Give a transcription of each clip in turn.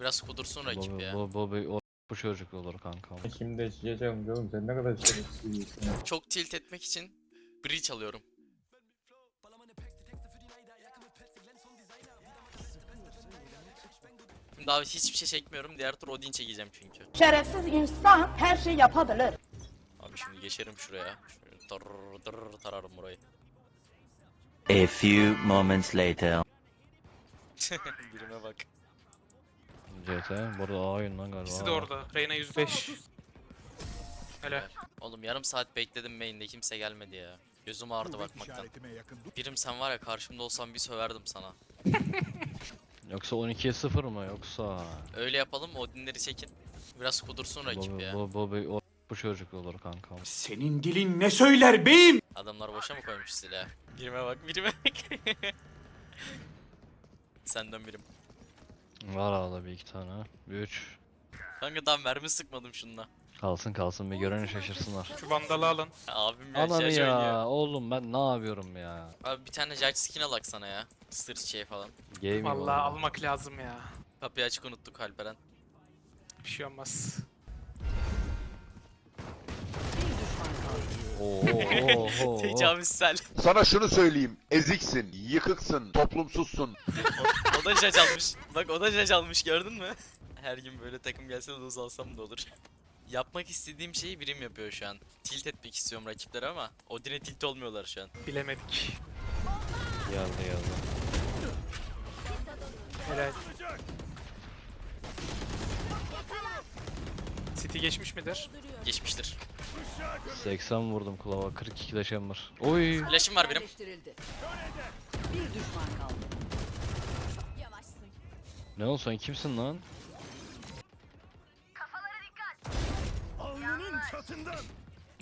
Biraz kudursun rakip ya. bu, bu, bu, bu çocuk olur kanka. Şimdi içeceğim diyorum sen ne kadar ya. Çok tilt etmek için breach alıyorum. Şimdi abi hiçbir şey çekmiyorum. Diğer tur Odin çekeceğim çünkü. Şerefsiz insan her şey yapabilir. Abi şimdi geçerim şuraya. Şöyle tararım burayı. A few moments later. Birime bak. CT. Burada A oyundan galiba. İkisi de orada. Reyna 105. Helal. Oğlum yarım saat bekledim main'de kimse gelmedi ya. Gözüm ağrıdı bakmaktan. Birim sen var ya karşımda olsan bir söverdim sana. Yoksa 12'ye 0 mı yoksa? Öyle yapalım Odinleri çekin. Biraz kudursun Bu, rakip ya. bu, bu, bu, o, bu çocuk olur kanka. Senin dilin ne söyler beyim? Adamlar boşa mı koymuş silahı? Birime bak birime bak. Senden birim. Var ağda bir iki tane. Bir üç. Kanka daha mermi sıkmadım şununla. Kalsın kalsın bir göreni şaşırsınlar. Şu vandalı alın. Abim ya Ananı şarj ya oynuyor. oğlum ben ne yapıyorum ya? Abi bir tane Judge skin alak sana ya. Sırt şey falan. Gaming Vallahi oldu. almak lazım ya. Kapıyı açık unuttuk Alperen. Bir şey olmaz. Oo. Tecavüzsel. Sana şunu söyleyeyim. Eziksin, yıkıksın, toplumsuzsun. o da Judge almış. Bak o da Judge almış gördün mü? Her gün böyle takım gelse de alsam da olur. Yapmak istediğim şeyi birim yapıyor şu an. Tilt etmek istiyorum rakipleri ama Odin'e tilt olmuyorlar şu an. Bilemedik. Geldi geldi. Helal. City geçmiş midir? Geçmiştir. 80 vurdum kulava 42 de chamber. Oy. Flash'ım var benim. Yerleştirildi. Bir düşman kaldı. Ne oldu sen kimsin lan?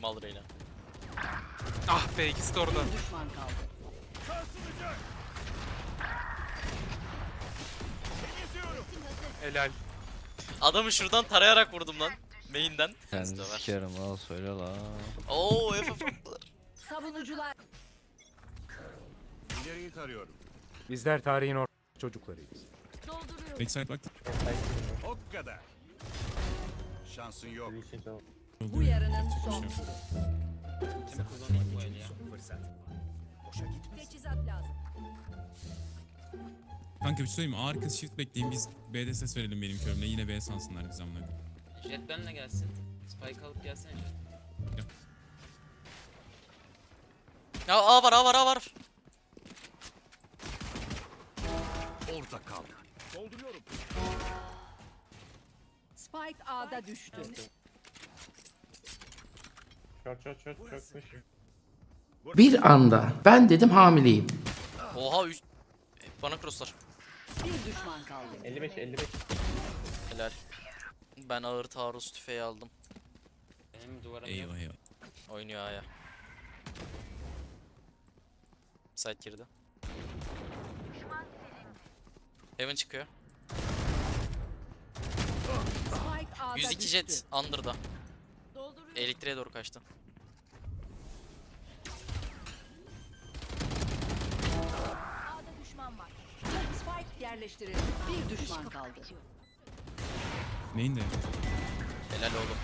Mal Reyna. Ah be ikisi de orada. Bir düşman kaldı. Helal. Adamı şuradan tarayarak vurdum lan. Main'den. Kendisi Döver. sikerim lan söyle la. Oo FF attılar. Savunucular İleriyi tarıyorum. Bizler tarihin or çocuklarıyız. Backside bak. O kadar. Şansın yok. Bu yarının son. Teçhizat lazım. Kanka bir şey söyleyeyim mi? A arkası shift bekleyin biz B'de ses verelim benim körümle. Yine B sansınlar biz amına. koyayım. Jet benle gelsin. Spike alıp gelsene Jet. Ya A var A var A var. Orada kal. Spike A'da düştü. Çok çok çok çokmuş. Bir anda ben dedim hamileyim. Oha 3 bana crosslar. Bir düşman kaldı. 55 55. Helal. Ben ağır taarruz tüfeği aldım. Benim duvarım yok. Eyvah eyvah. Oynuyor A'ya. Side girdi. Heaven çıkıyor. Spike A'da 102 düştü. jet under'da. Dolduruyor. Elektriğe doğru kaçtı. A'da düşman var. Spike yerleştirildi. Bir düşman kaldı. Neyin de? Helal oğlum.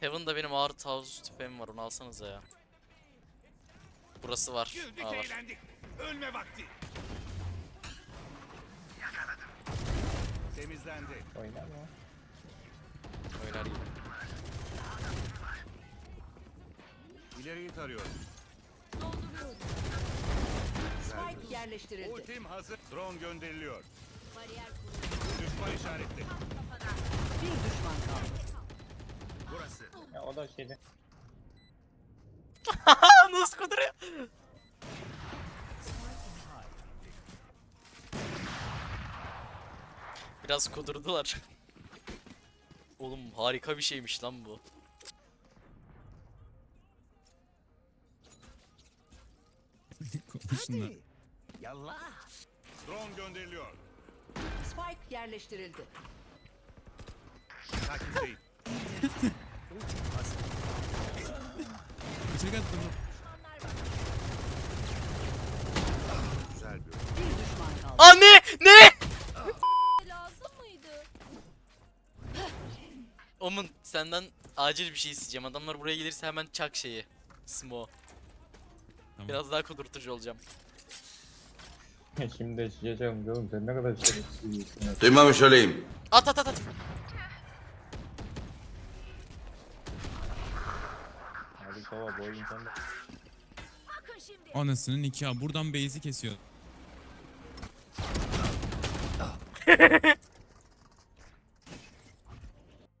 Heaven'da benim ağır taarruz tüfeğim var onu alsanıza ya. Burası var. A var. Ölme vakti. Temizlendi. Oynar mı? Oynar gibi. İleriyi tarıyorum. Spike yerleştirildi. Ultim hazır. Drone gönderiliyor. Düşman işaretli. Bir düşman kaldı. Burası. Ya o da şeyde. Nasıl kuduruyor? Biraz kudurdular. Oğlum harika bir şeymiş lan bu. Konuşsunlar. Yallah. Drone gönderiliyor. Spike yerleştirildi. Takipteyim. Bıçak attım. Bir düşman kaldı. Aa ne? Ne? Lazım mıydı? Omun senden acil bir şey isteyeceğim. Adamlar buraya gelirse hemen çak şeyi. Smo. Tamam. Biraz daha kudurtucu olacağım. Şimdi eşleyeceğim oğlum sen ne kadar şerefsizsin. Duymamış olayım. At at at at. Hadi baba bu. Bakın şimdi. Anasının nikahı. Buradan base'i kesiyor.